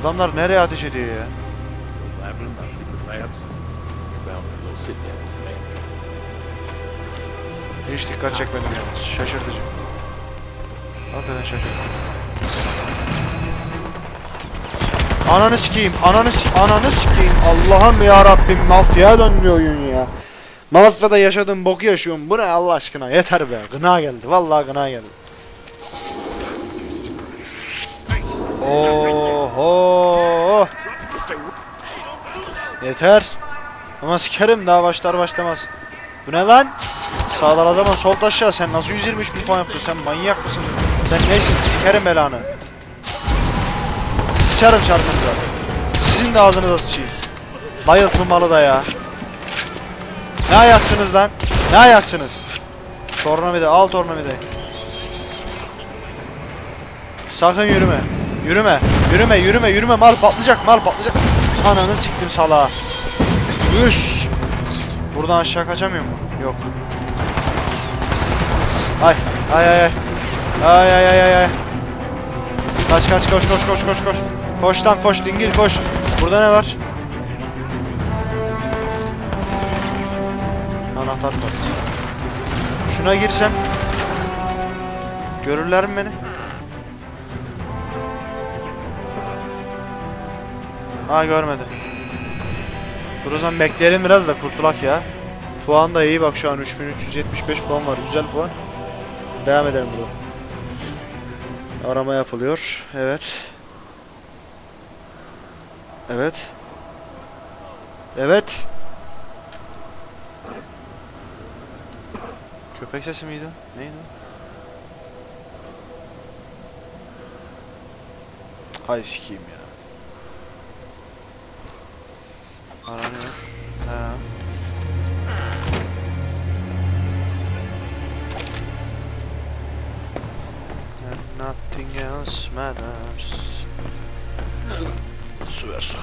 Adamlar nereye ateş ediyor ya? Hiç dikkat çekmedim yalnız. Şaşırtıcı. Hakikaten şaşırtıcı. Ananı sikeyim, ananı s- ananı sikeyim. Allah'ım ya Rabbim mafyaya döndü oyun ya. Mafyada yaşadığım boku yaşıyorum. Bu ne Allah aşkına? Yeter be. Gına geldi. Vallahi gına geldi. Oho. Yeter. Ama sikerim daha başlar başlamaz. Bu ne lan? Sağdan o zaman sol aşağı sen nasıl 123 bin puan yaptın sen manyak mısın? Sen neysin sikerim belanı. Sıçarım şarkınıza. Sizin de ağzınıza sıçayım. Bayıltılmalı da ya. Ne ayaksınız lan? Ne ayaksınız? Tornavida al tornavidayı. Sakın yürüme. Yürüme. Yürüme yürüme yürüme mal patlayacak mal patlayacak. Ananı siktim salağa. Üş. Buradan aşağı kaçamıyor mu? Yok. Ay ay ay ay. Ay ay ay ay ay. Kaç kaç koş koş koş koş koş. Koş lan koş dingil koş. Burada ne var? Anahtar var. Şuna girsem görürler mi beni? Ha görmedi. Dur o zaman bekleyelim biraz da kurtulak ya. Puan da iyi bak şu an 3375 puan var. Güzel puan. Devam edelim bro. Arama yapılıyor. Evet. Evet. Evet. Köpek sesi miydi? Neydi? Hay sikeyim ya. Aranıyor. Ha. And nothing else matters. Su ver su.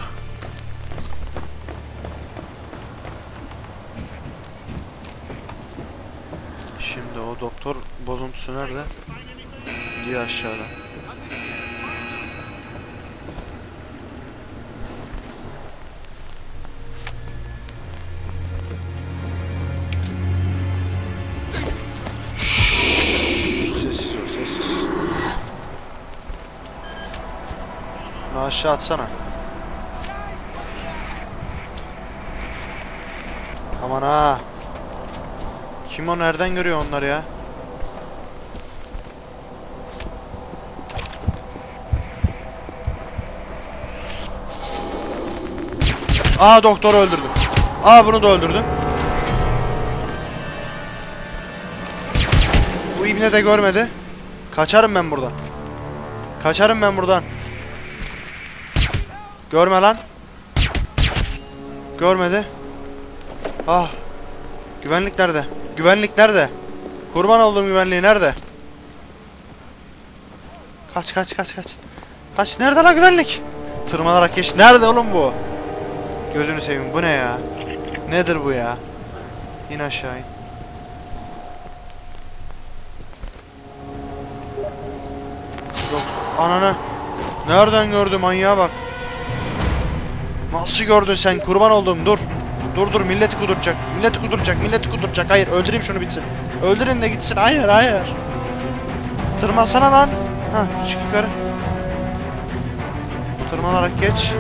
Şimdi o doktor bozuntusu nerede? Diyor aşağıda. Aşağı atsana. Aman ha. Kim o nereden görüyor onları ya? Aa doktoru öldürdüm. Aa bunu da öldürdüm. Bu ibne de görmedi. Kaçarım ben buradan. Kaçarım ben buradan. Görme lan. Görmedi. Ah. Güvenlik nerede? Güvenlik nerede? Kurban olduğum güvenliği nerede? Kaç kaç kaç kaç. Kaç nerede lan güvenlik? Tırmanarak geç. Nerede oğlum bu? Gözünü seveyim bu ne ya? Nedir bu ya? İn aşağı in. Yok. Ananı. Nereden gördü manyağa bak. Nasıl gördün sen? Kurban oldum dur. Dur dur milleti kuduracak. Milleti kuduracak. Milleti kuduracak. Hayır öldüreyim şunu bitsin. Öldürün de gitsin. Hayır hayır. Tırmansana lan. Ha çık yukarı. Tırmanarak geç.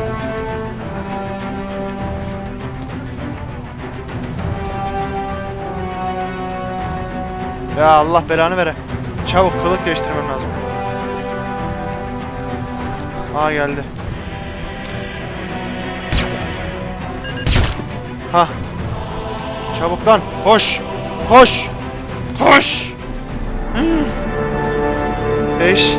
Ya Allah belanı vere. Çabuk kılık değiştirmem lazım. Aa geldi. Ha. Çabuk lan koş. Koş. Koş! Eş.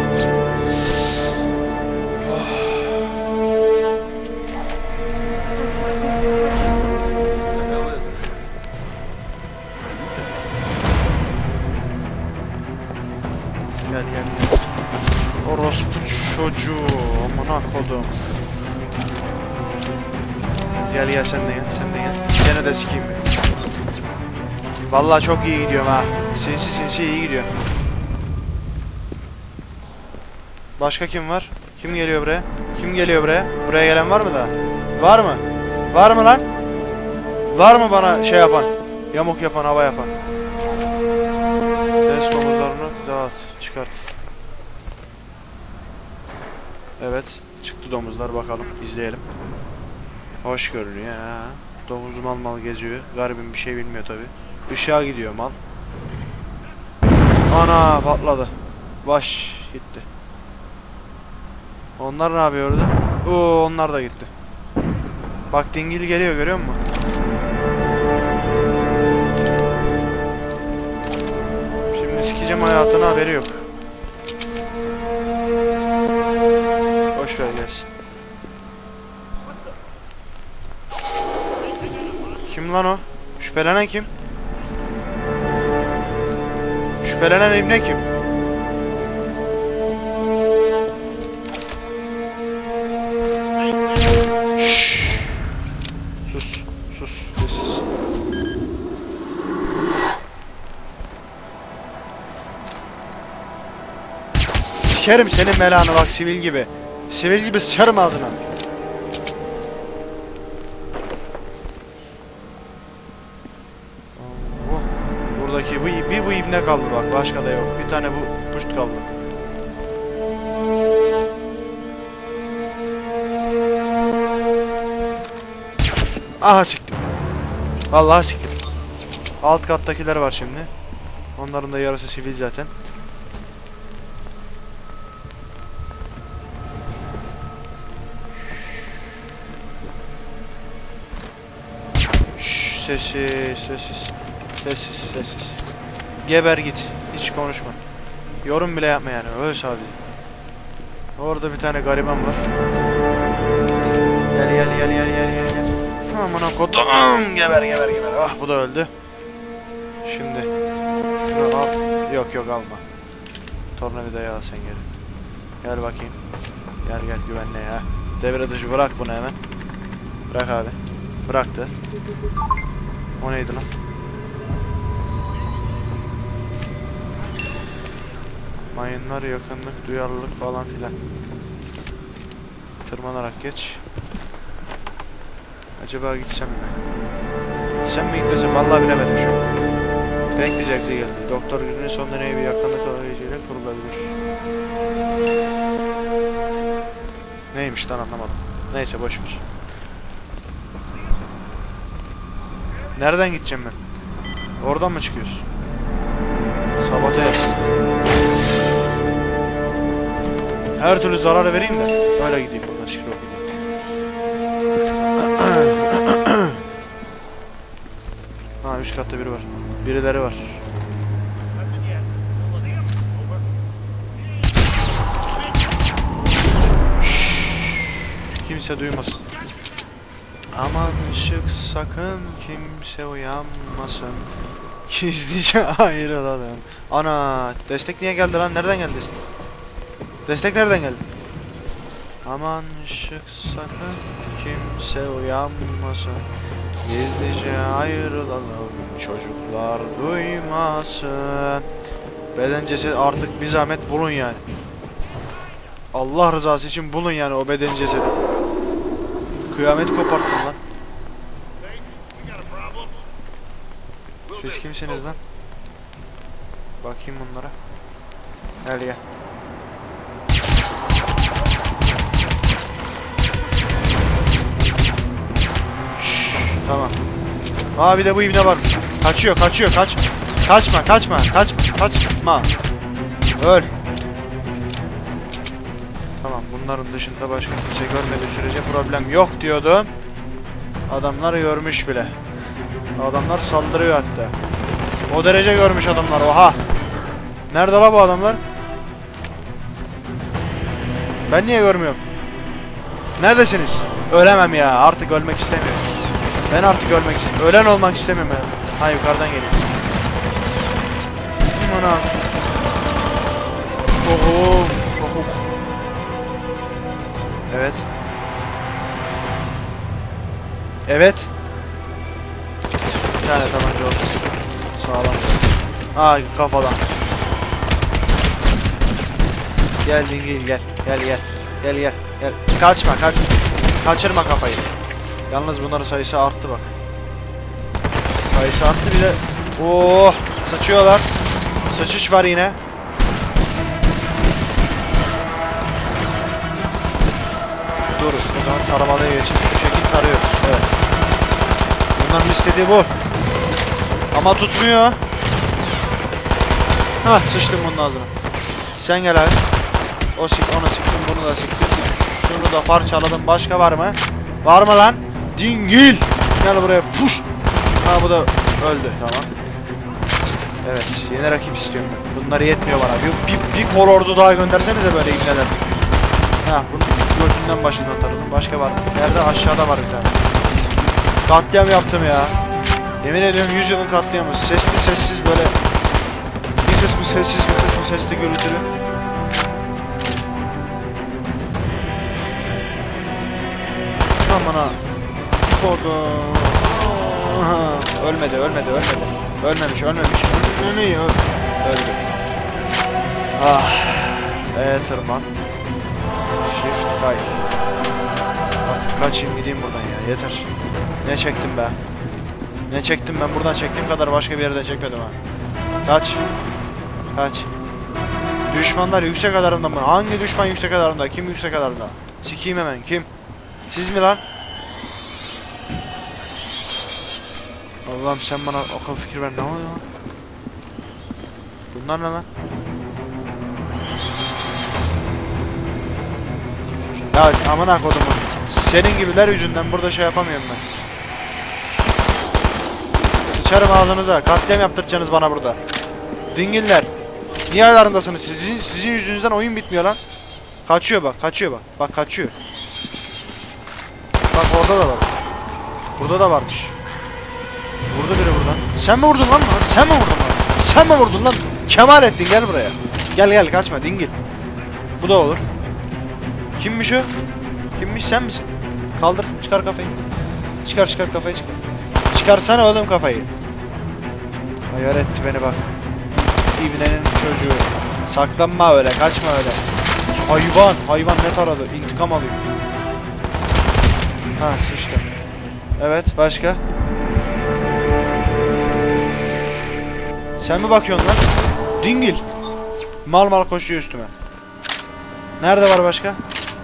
Gel gel gel. Orospu çocuğu. Amına kodum. Gel gel sen de sikeyim. Vallahi çok iyi gidiyorum ha. Sinsi sinsi iyi gidiyor. Başka kim var? Kim geliyor buraya? Kim geliyor buraya? Buraya gelen var mı daha? Var mı? Var mı lan? Var mı bana şey yapan? Yamuk yapan, hava yapan? Ses domuzlarını dağıt, çıkart. Evet, çıktı domuzlar bakalım, izleyelim. Hoş görünüyor ha. Domuz mal mal geziyor. Garibim bir şey bilmiyor tabi. Işığa gidiyor mal. Ana patladı. Baş gitti. Onlar ne yapıyor orada? Oo onlar da gitti. Bak dingil geliyor görüyor musun? Şimdi sikeceğim hayatına haberi yok. Şüphelenen kim? Şüphelenen ibne kim? Şşş. Sus, sus, sessiz. Sikerim senin belanı bak sivil gibi. Sivil gibi sıçarım ağzına. İbne kaldı bak başka da yok. Bir tane bu puşt kaldı. Aha siktim. Vallahi siktim. Alt kattakiler var şimdi. Onların da yarısı sivil zaten. Sessiz, sessiz. Sessiz, sessiz. Geber git. Hiç konuşma. Yorum bile yapma yani. Öl sadece. Orada bir tane gariban var. Gel gel gel gel gel gel. Amına kodum. Geber geber geber. Ah bu da öldü. Şimdi. Şunu al. Yok yok alma. Tornavidayı al sen geri. Gel bakayım. Gel gel güvenle ya. Devre dışı bırak bunu hemen. Bırak abi. Bıraktı. O neydi lan? Mayınlar, yakınlık, duyarlılık falan filan. Tırmanarak geç. Acaba gitsem mi? Gitsem mi gitmesem vallahi bilemedim şu an. Pek bir zevkli geldi. Doktor günün son deneyi bir yakınlık arayıcıyla kurulabilir. Neymiş lan anlamadım. Neyse boş. Nereden gideceğim ben? Oradan mı çıkıyoruz? Sabote et. Her türlü zarar vereyim de öyle gideyim buradan şifre okuyayım. ha üst katta biri var. Birileri var. Kimse duymasın. Aman ışık sakın kimse uyanmasın. Gizlice ayrılalım. Ana destek niye geldi lan? Nereden geldi destek? Destek nereden geldi? Aman ışık sakın kimse uyanmasın. Gizlice ayrılalım çocuklar duymasın. Beden ceset artık bir zahmet bulun yani. Allah rızası için bulun yani o beden cesedi. Kıyamet koparttın lan. Siz kimsiniz lan? Bakayım bunlara. Gel gel. Aa bir de bu ibne var. Kaçıyor, kaçıyor, kaç. Kaçma, kaçma, kaçma, kaçma. Öl. Tamam, bunların dışında başka kimse görmediği sürece problem yok diyordum. Adamlar görmüş bile. Adamlar saldırıyor hatta. O derece görmüş adamlar. Oha. Nerede la bu adamlar? Ben niye görmüyorum? Neredesiniz? Ölemem ya. Artık ölmek istemiyorum. Ben artık ölmek istemiyorum. Ölen olmak istemiyorum ya. Ha yukarıdan geliyor. Ana. Soğuk. Soğuk. Evet. Evet. Bir tane tabanca olsun. Sağlam. Aa kafadan. Gel dingil gel. Gel gel. Gel gel. Gel. Kaçma kaç. Kaçırma kafayı. Yalnız bunların sayısı arttı bak. Sayısı arttı bir de. Oo, saçıyorlar. Saçış var yine. Dur o zaman taramalıya geçelim. Şu şekil tarıyoruz. Evet. Bunların istediği bu. Ama tutmuyor. Hah sıçtım bunun ağzına. Sen gel abi. O sik onu siktim bunu da siktim. Şunu da parçaladım. Başka var mı? Var mı lan? Dingil. Gel buraya puş. Ha bu da öldü tamam. Evet yeni rakip istiyorum ben. Bunlar yetmiyor bana. Bir, bir, bir kol ordu daha göndersenize böyle ibneler. Ha bunu götünden başından taradım. Başka var mı? Nerede? Aşağıda var bir tane. Katliam yaptım ya. Yemin ediyorum 100 yılın katliamı. Sesli sessiz böyle. Bir kısmı sessiz bir kısmı sesli gürültülü. Aman ha. Kodum. Ölmedi, ölmedi, ölmedi. Ölmemiş, ölmemiş. Ölmüyor. Öldü. Ah. E tırman. Shift kay. Artık kaçayım gideyim buradan ya. Yeter. Ne çektim be? Ne çektim ben buradan çektiğim kadar başka bir yerde çekmedim ha. Kaç. Kaç. Düşmanlar yüksek alarmda mı? Hangi düşman yüksek alarmda? Kim yüksek alarmda? Sikeyim hemen. Kim? Siz mi lan? Allah'ım sen bana akıl fikir ver. Ne oluyor lan? Bunlar ne lan? Ya amına kodumun. Senin gibiler yüzünden burada şey yapamıyorum ben. Sıçarım ağzınıza. Katliam yaptıracaksınız bana burada. Dingiller. Niye alarmdasınız? Sizin, sizin yüzünüzden oyun bitmiyor lan. Kaçıyor bak, kaçıyor bak. Bak kaçıyor. Bak orada da var. Burada da varmış. Vurdu biri buradan. Sen mi vurdun lan? Sen mi vurdun lan? Sen mi vurdun lan? Kemalettin gel buraya. Gel gel kaçma dingil. Bu da olur. Kimmiş o? Kimmiş sen misin? Kaldır çıkar kafayı. Çıkar çıkar kafayı çıkar. Çıkarsana oğlum kafayı. Ayar etti beni bak. İbnenin çocuğu. Saklanma öyle kaçma öyle. Hayvan hayvan ne taradı intikam alıyor. Ha sıçtım. Evet başka? Sen mi bakıyorsun lan? Dingil. Mal mal koşuyor üstüme. Nerede var başka?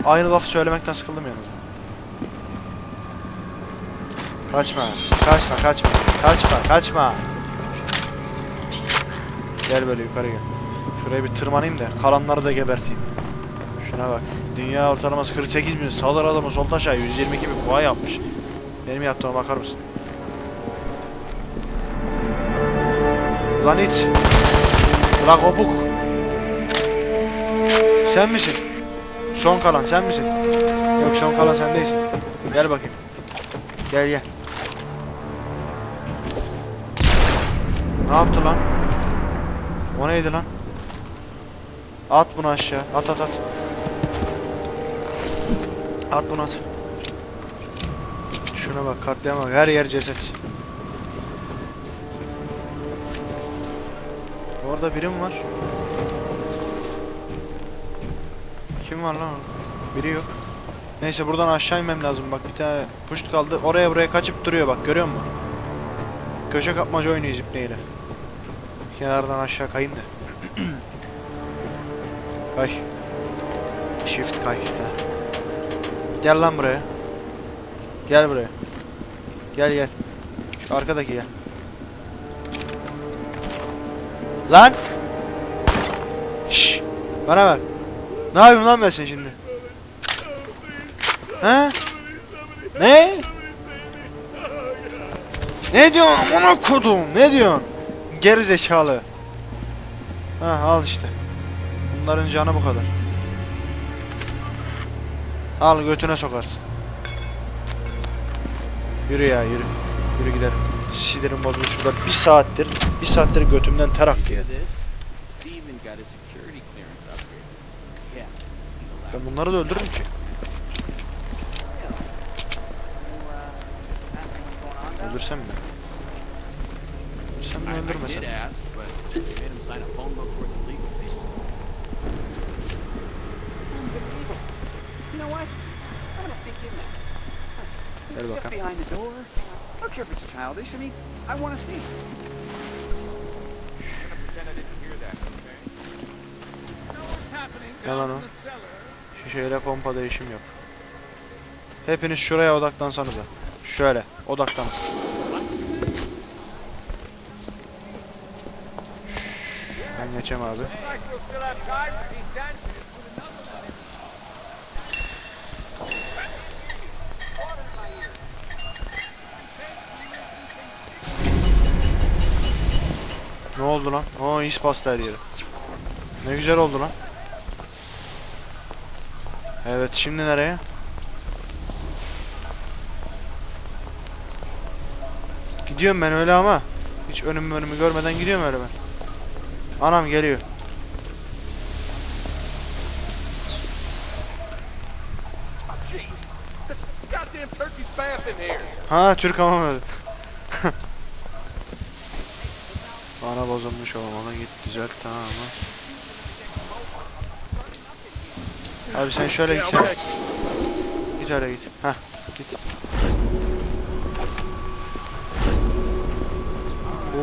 Aynı lafı söylemekten sıkıldım yalnız. Kaçma. Kaçma kaçma. Kaçma kaçma. Gel böyle yukarı gel. Şuraya bir tırmanayım da kalanları da geberteyim. Şuna bak. Dünya ortalaması 48 bin. Sağlar adamı sol taşa 122 bin puan yapmış. Benim yaptığıma bakar mısın? Lan it. Ulan kopuk. Sen misin? Son kalan sen misin? Yok son kalan sen değilsin. Gel bakayım. Gel gel. Ne yaptı lan? O neydi lan? At bunu aşağı. At at at. At bunu at. Şuna bak katliama. Her yer ceset. Orada birim var. Kim var lan orada? Biri yok. Neyse buradan aşağı inmem lazım bak bir tane puşt kaldı. Oraya buraya kaçıp duruyor bak görüyor musun? Köşe kapmaca oynuyor zipneyle. Kenardan aşağı kayayım da. Kay. Shift kay. Heh. Gel lan buraya. Gel buraya. Gel gel. Şu arkadaki gel. Lan! Şş, bana bak. Ne yapayım lan ben sen şimdi? Ha? Ne? Ne diyorsun amına kodum? Ne diyorsun? geri zekalı. Ha al işte. Bunların canı bu kadar. Al götüne sokarsın. Yürü ya yürü. Yürü gidelim. Sinirim bozuldu şurada bir saattir. Bir saattir götümden ter aktı ya. Steven got a security clearance upgrade. Yeah. he's allowed Ben bunları da öldürürüm ki. Öldürsem mi? Öldürsem mi öldürmesem mi? Just bakalım. Don't care if it's childish. I mean, I want to see. Ne lan o? Şişeyle pompa değişim yok. Hepiniz şuraya odaklansanıza. Şöyle odaklan. Ben geçeyim abi. Ne oldu lan? Oo is pasta her yeri. Ne güzel oldu lan. Evet şimdi nereye? Gidiyorum ben öyle ama. Hiç önümü önümü görmeden gidiyorum öyle ben. Anam geliyor. Ha Türk ama Bana bozulmuş olmalı git düzelt tamam mı? Abi sen şöyle git sen. Git öyle git. Heh git.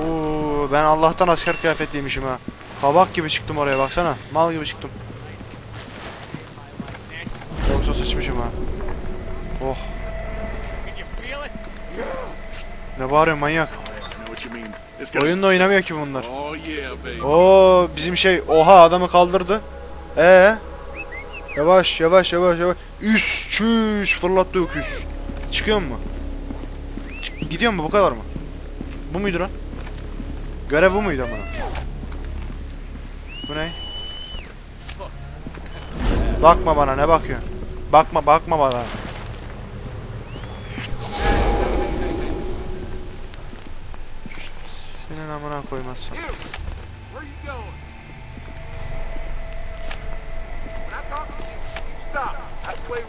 Oo, ben Allah'tan asker kıyafetliymişim ha. Kabak gibi çıktım oraya baksana. Mal gibi çıktım. Yoksa sıçmışım ha. Oh. Ne bağırıyorsun manyak? Oyunda oynamıyor ki bunlar. Oh. Oo bizim şey oha adamı kaldırdı. Ee? Yavaş yavaş yavaş yavaş. Üst çüş fırlattı öküz. Çıkıyor mu? Çık- gidiyor mu bu kadar mı? Bu muydu lan? Görev bu muydu amına? Bu ne? Bakma bana ne bakıyorsun? Bakma bakma bana.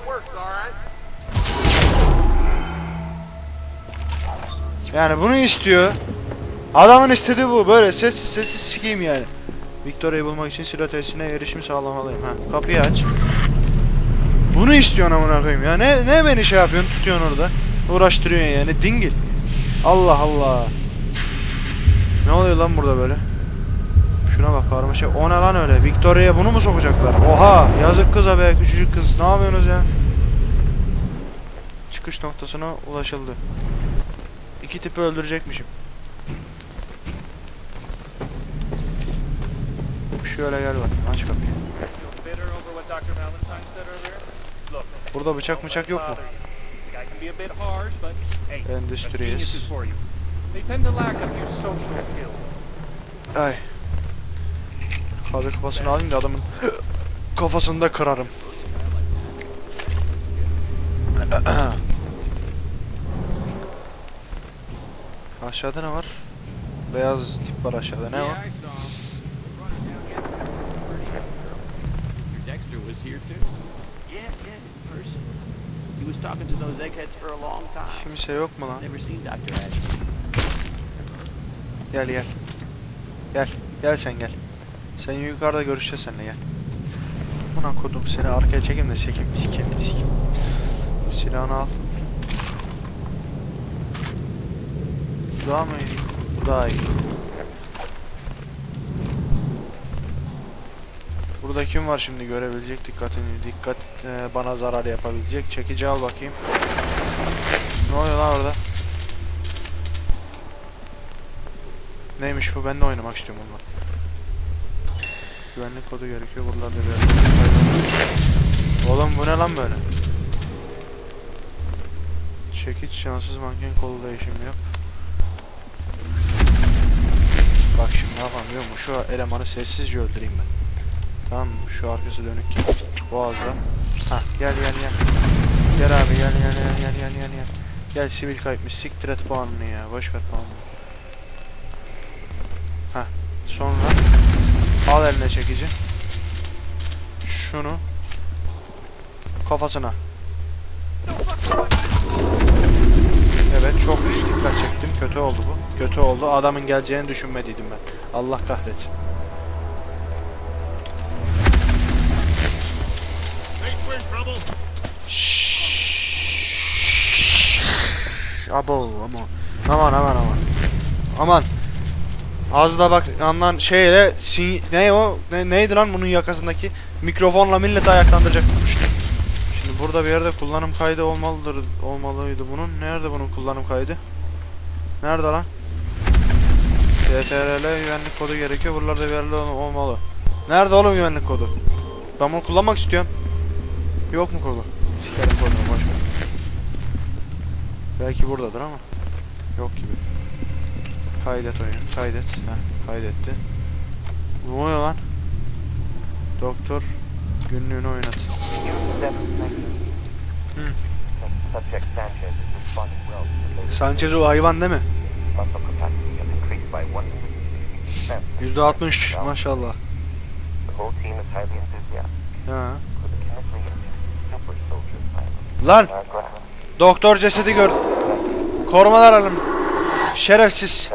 Works, all right? Yani bunu istiyor. Adamın istediği bu. Böyle sessiz sessiz sikeyim yani. Victoria'yı bulmak için silah tesisine erişim sağlamalıyım. Ha, kapıyı aç. Bunu istiyorsun amına koyayım ya. Ne ne beni şey yapıyorsun, tutuyorsun orada. Uğraştırıyorsun yani. Dingil. Allah Allah. Ne oluyor lan burada böyle? Şuna bak karmaşa. O ne lan öyle? Victoria'ya bunu mu sokacaklar? Oha! Yazık kıza be küçücük kız. Ne yapıyorsunuz ya? Çıkış noktasına ulaşıldı. İki tipi öldürecekmişim. Şöyle gel bak. Aç kapıyı. Burada bıçak bıçak yok mu? Endüstriyiz. Geniuses for you. They tend to lack a few social skills. Ay. Kahve kafasını alayım da adamın kafasını da kırarım. Aşağıda ne var? Beyaz tip var aşağıda. Ne var? Kimse yok mu lan? Gel gel. Gel. Gel sen gel. Sen yukarıda görüşeceğiz seninle gel. Buna kodum seni arkaya çekeyim de çekeyim. Sikeyim sikeyim. Silahını al. Daha mı iyi? Daha iyi. Burada kim var şimdi görebilecek dikkatini dikkat e, bana zarar yapabilecek. Çekici al bakayım. Ne oluyor lan orada? Neymiş bu? Ben de oynamak istiyorum bununla. Güvenlik kodu gerekiyor. Buralarda bir Oğlum bu ne lan böyle? Çekiç şanssız manken kolu değişimi yap. Bak biliyor musun? Şu elemanı sessizce öldüreyim ben. Tamam mı? Şu arkası dönük. Boğazda. Ha gel gel gel. Gel abi gel gel gel gel gel gel gel. Sivil kayıtmış siktir et puanını ya. Boş ver puanını. Al eline çekici. Şunu kafasına. Evet çok pis dikkat çektim. Kötü oldu bu. Kötü oldu. Adamın geleceğini düşünmediydim ben. Allah kahretsin. Abo aman. Aman aman aman. Aman. Az da bak yandan şeyle sin- ne o ne, neydi lan bunun yakasındaki mikrofonla milleti ayaklandıracaktık işte. Şimdi burada bir yerde kullanım kaydı olmalıdır olmalıydı bunun. Nerede bunun kullanım kaydı? Nerede lan? CTRL güvenlik kodu gerekiyor. Buralarda bir yerde ol- olmalı. Nerede oğlum güvenlik kodu? Ben bunu kullanmak istiyorum. Yok mu kodu? Sikerim kodunu boş ver. Belki buradadır ama. Yok gibi. Kaydet oyunu. Kaydet. Heh, kaydetti. Ne oluyor lan? Doktor günlüğünü oynat. Subject Sanchez o hayvan değil mi? percent. %60 maşallah. Ha. Lan doktor cesedi gör. Korumalar alın. Şerefsiz.